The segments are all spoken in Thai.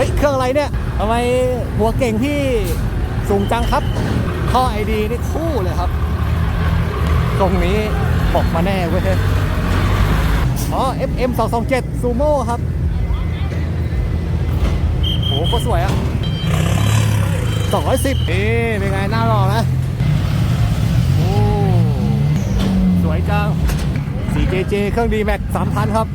ฮ้ย เครื่องอะไรเนี่ยทำไมหัวเก่งพี่สูงจังครับท่อไอดีนี่คู่เลยครับ ตรงนี้บอกมาแน่เว้ยอ๋อ FM 2 2 7 Sumo ครับโหก็สวยอะ210นี่เป็นไงหน้าหล่อนะโอ้สวยจัง 4JJ เครื่อง D-Max 3,000 ครับ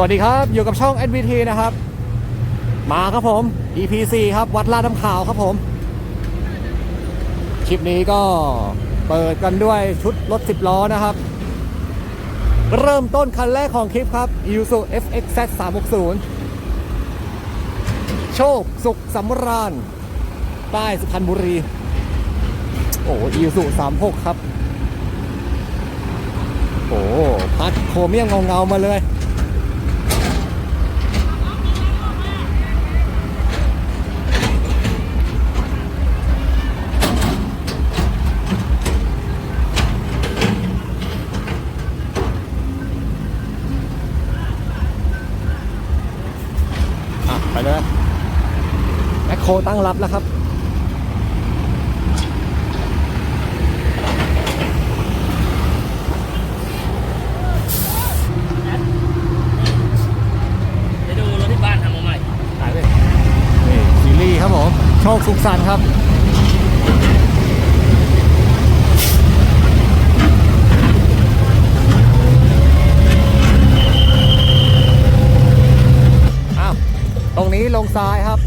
วัสดีครับ อยู่กับช่อง NVT นะครับ มาครับผม EP 4 ครับ วัดลาดน้ำขาวครับผม คลิปนี้ก็เปิดกันด้วยชุดรถ 10 ล้อนะครับ เริ่มต้นคันแรกของคลิปครับ Isuzu FXZ 360 โชค สุขสำราญใต้สุพรรณบุรี โอ้ Isuzu 36 ครับ โอ้ พัดโครเมียมเงา ๆ มาเลย ตั้งรับแล้วครับไปดูรถที่บ้านทำมาใหม่หายไปนี่ซีรีส์ครับผม โชคสุขสันต์ครับอ้าวตรงนี้ลงซ้ายครับ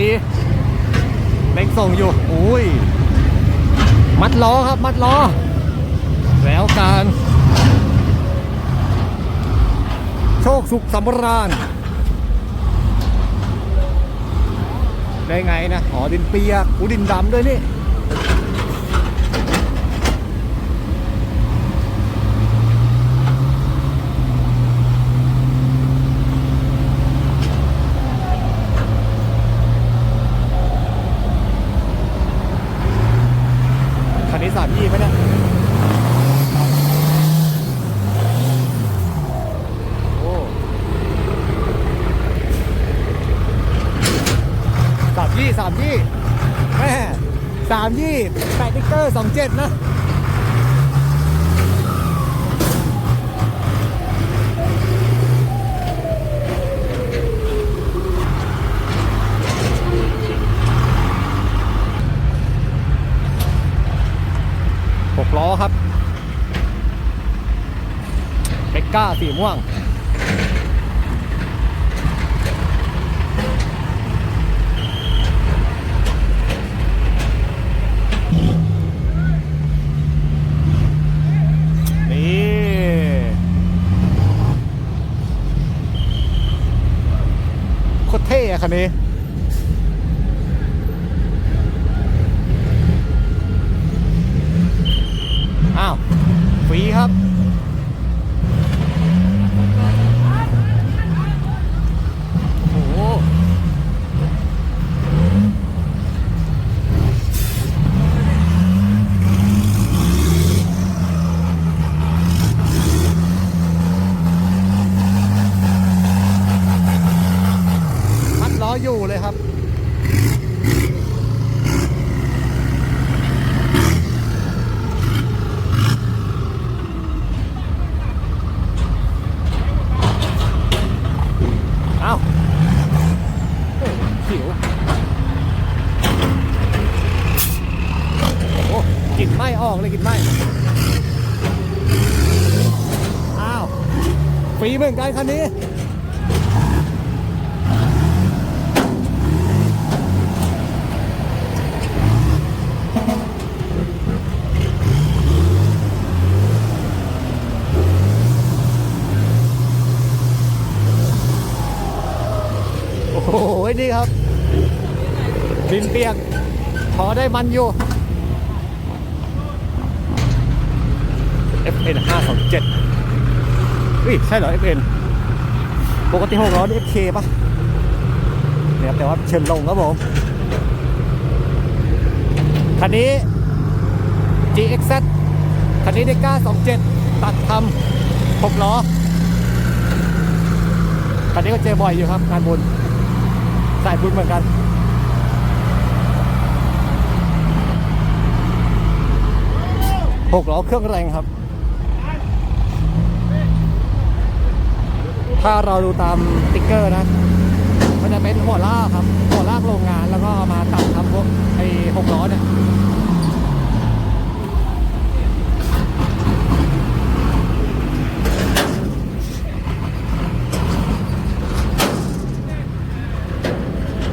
ปีเล็งส่งอยู่อุ้ย มัดล้อครับ มัดล้อ แล้วการ โชคสุขสำราญ ได้ไงนะ อ๋อ ดินเปียกอูดินดำด้วยนี่ คันนี้สามยี่ไหมเนี่ย โอ้ สามยี่สามยี่แม่สามยี่แปดติ๊กเกอร์สองเจ็ดนะหกล้อครับเบกก้าสีม่วง นี่โคันนี้ อ้าวฟรีครับ โอ้โหพัดล้ออยู่เลยครับ เอ้าโอ้หิวโอ้กลิ่นไหม้ออกเลยกลิ่นไหม้อ้าว ฟรีเหมือนกันคันนี้โอ้โหนี่ครับ ดินเปียก พอได้มันอยู่ FN 527 อุ้ยใช่เหรอ FN ปกติ6ล้อนี่ FK ป่ะเนี่ยแต่ว่าเชิญลงครับผม คันนี้ GXZ คันนี้ได้ก้า27 ตัดทำ6ล้อ คันนี้ก็เจอบ่อยอยู่ครับงานบุญสายบุญเหมือนกันหกล้อเครื่องแรงครับ ถ้าเราดูตามติ๊กเกอร์นะ มันจะเป็นหัวลากครับ หัวลากโรงงานแล้วก็มาตัดทำพวกไอ้หกล้อเนี่ย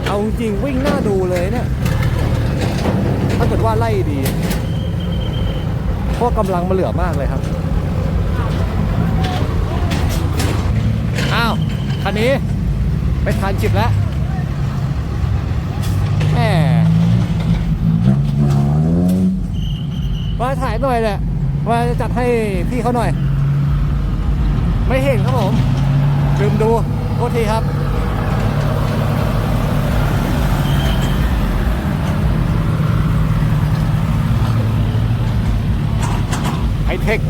เอาจริงวิ่งหน้าดูเลยเนี่ย ถ้าเกิดว่าไล่ดี เพราะกำลังมันเหลือมากเลยครับ อ้าว คันนี้ ไปทานจิบแล้วแหมมาถ่ายหน่อยแหละมาจะจัดให้พี่เขาหน่อย ไม่เห็นครับผมลืมดูโทษทีครับไฮเทค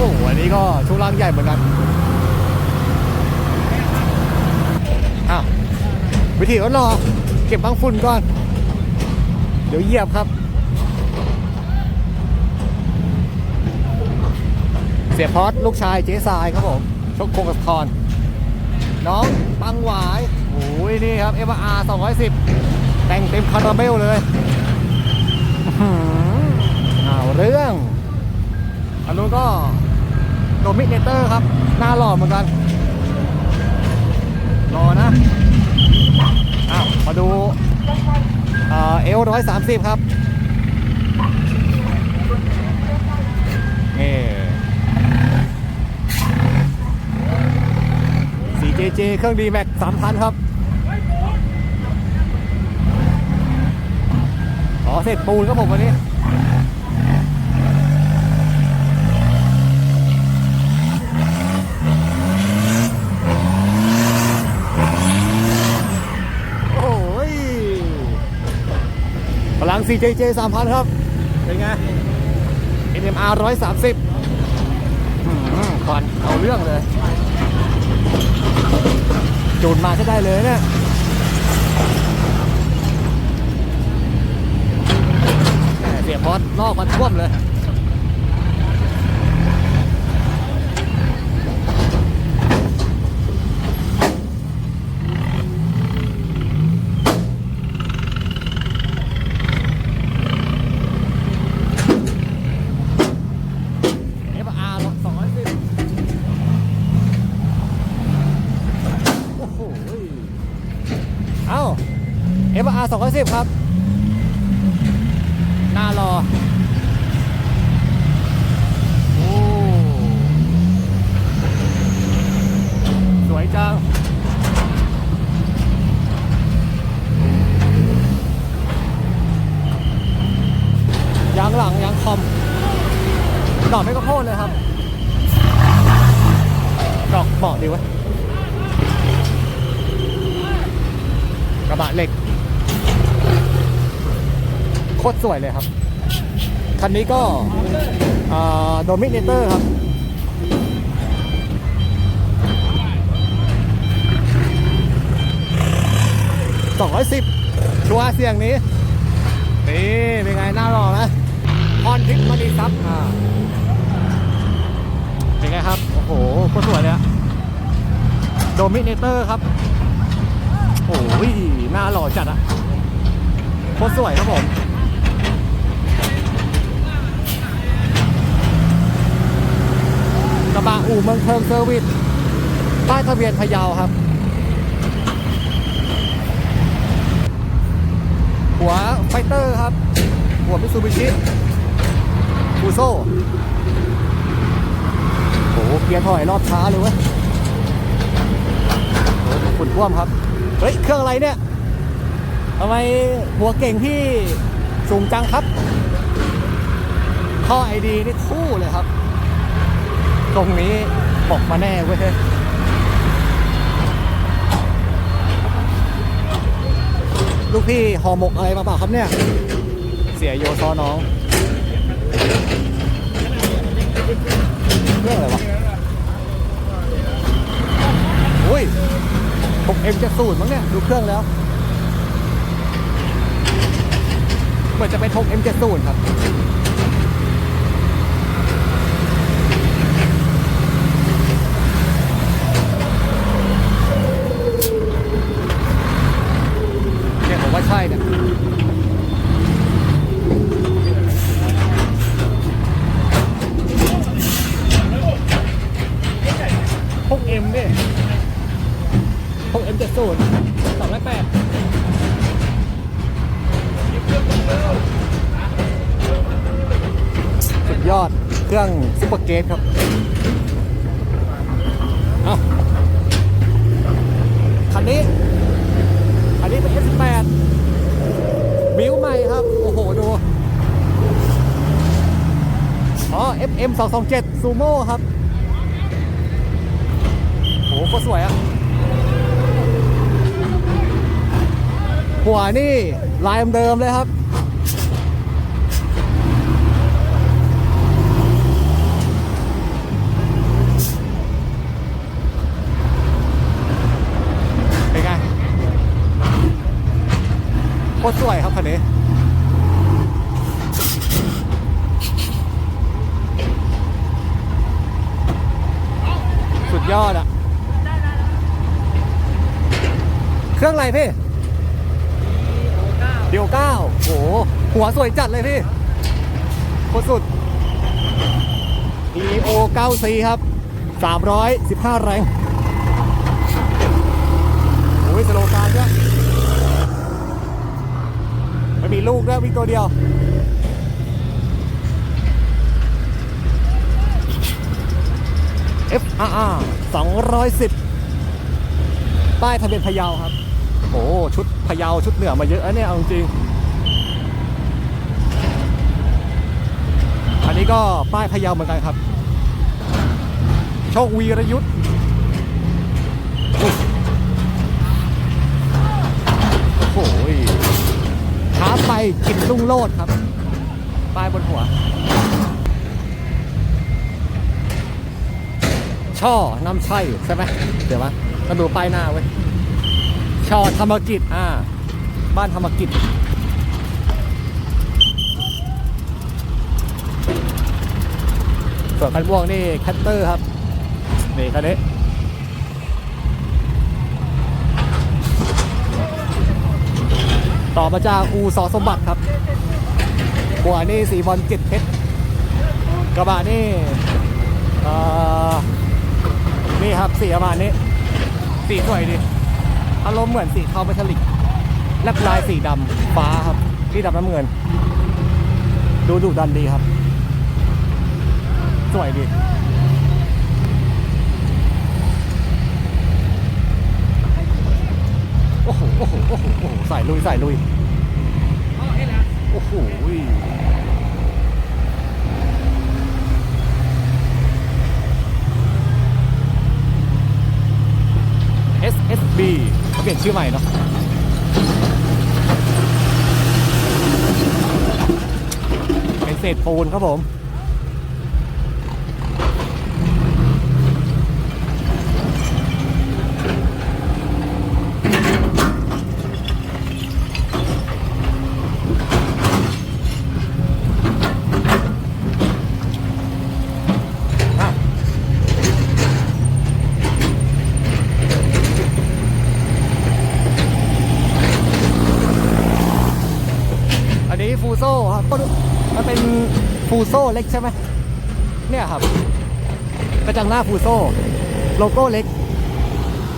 โอ้โหอั นี้ก็ช่วงล่างใหญ่เหมือนกันอ้าววิธีก็รอเก็บบางฝุ่นก่อน เดี๋ยวเหยียบครับ เสียพอดลูกชายเจ๊ทรายครับผมชกโคงกับคอนน้องปังหวายโอ้ยนี่ครับ f r 210แต่งเต็มคาราเบลเลยอื้อหือเอาเรื่อง อันนู้นก็ โดมิเนเตอร์ครับ หน้าหล่อเหมือนกัน รอนะ อ้าว มาดูเอลร้อยสามสิบครับ นี่ 4JJ เครื่องดีแม็ก3,000ครับอ๋อเสร็จปูนครับผมวันนี้ โอ้ยพลัง 4JJ 3,000 ครับ เป็นไง NMR 130อืมควันเอาเรื่องเลย จูนมาใช้ได้เลยเนี่ยแหม่เสียพอดลอกมันท่วมเลย FR 210โอ้โห เอ้า FR 210 ครับ หน้ารอ โอ้ สวยจัง ยางหลังยางคอม ดอกไม่ก็โค่นเลยครับ ดอกเหมาะดีเวะกระบะเหล็ก โคตรสวยเลยครับ คันนี้ก็โดมิเนเตอร์ครับ สองร้อยสิบชัวเสียงนี้ นี่ เป็นไงหน้าหล่อนะพรทิพย์มณีทรัพย์อ่าเป็นไงครับ โอ้โหโคตรสวยเลยอะโดมิเนเตอร์ครับ โอ้ยหน้าหล่อจัดอะโคตรสวยครับผม ระบะอู่เมืองเทิงเซอร์วิสป้ายทะเบียนพะเยาครับ หัวไฟเตอร์ครับ หัวมิซูบิชิฟูโซโอ้โหเกียร์ถอยรอบช้าเลยเว้ยฝุ่นท่วมครับ เฮ้ย เครื่องอะไรเนี่ยทำไมหัวเก่งพี่สูงจังครับ ข้อไอดีนี่คู่เลยครับ ตรงนี้บอกมาแน่เว้ยลูกพี่ห่อหมกอะไรมาเปล่าครับเนี่ย เสียโยซอน้องเรื่องอะไรวะอุ้ยผมเอ็มจะสูตรมั้งเนี่ย ดูเครื่องแล้วเหมือนจะเป็นทง M70 ครับ เนี่ยผม ว่าใช่เนี่ยพวกเอ็มเนี่ยพวกเอ็มเจ็ดศูนย์สองร้อยแปดสุดยอดเครื่องซุปเปอร์เกตครับ เอาคันนี้ อันนี้เป็น S8 บิวใหม่ครับ โอ้โห ดู อ๋อ FM 227 Sumo ครับโหก็สวยอะหัวนี่ลายเดิมเลยครับ เป็นไง โคตรสวยครับคันนี้สุดยอดอะเครื่องอะไรพี่เดียวเก้าโหหัวสวยจัดเลยพี่โคตรสุด EO 9 C ครับ 315 แรงโอ้ยสโลการด้วย มีลูกด้วยวิ่งตัวเดียว FRR 210 ป้ายทะเบียนพะเยาครับ โอ้ชุดพะเยาชุดเหนือมาเยอะนะเนี่ยเอาจริง อันนี้ก็ป้ายพะเยาเหมือนกันครับ โชควีรยุทธ์อุ๊ยโอ้โห ท้าไปกินลุงโลดครับ ป้ายบนหัว ช่อน้ำใช่ใช่ไหมเดี๋ยวมามาดูป้ายหน้าเว้ยช่อธรรมกิจอ่า บ้านธรรมกิจส่วนคันม่วงนี่แคตเตอร์ครับ นี่คันนี้ ต่อมาจากอูสอสมบัติครับหัวนี่สีบอลเจ็ดเพชรกระบะนี่นี่ครับสีประมาณนี้ สีสวยดีอารมณ์เหมือนสีเทาเมทัลลิกแลบลายสีดำฟ้าครับที่ดำน้ำเงิน ดูดุดันดีครับ สวยดี อ้โหโอ้โหโอ้โหโอ้โหใส่ลุยใส่ลุยโอ้โห SSB เขาเปลี่ยนชื่อใหม่เนาะเป็นเศษปูนครับผม อะ อันนี้ฟูโซ่ครับก็มันเป็น ฟูโซ่เล็กใช่ไหมเนี่ยครับ กระจังหน้าฟูโซ่โลโก้เล็ก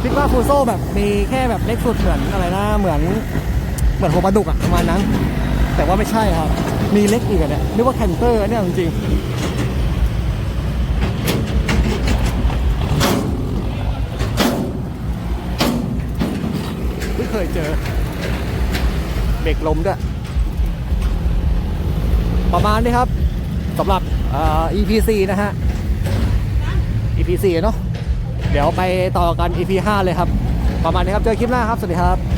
คิดว่าฟูโซ่แบบมีแค่แบบเล็กสุดเหมือนอะไรนะเหมือนเหมือนหัวปลาดุกอะประมาณนั้น แต่ว่าไม่ใช่ครับ มีเล็กอีกอะเนี่ยนึกว่าแคนเตอร์เนี่ยจริงๆไม่เคยเจอเบรกลมด้วยประมาณนี้ครับ สำหรับ EP 4 นะฮะ EP 4 เนาะเดี๋ยวไปต่อกัน EP 5 เลยครับ ประมาณนี้ครับ เจอคลิปหน้าครับ สวัสดีครับ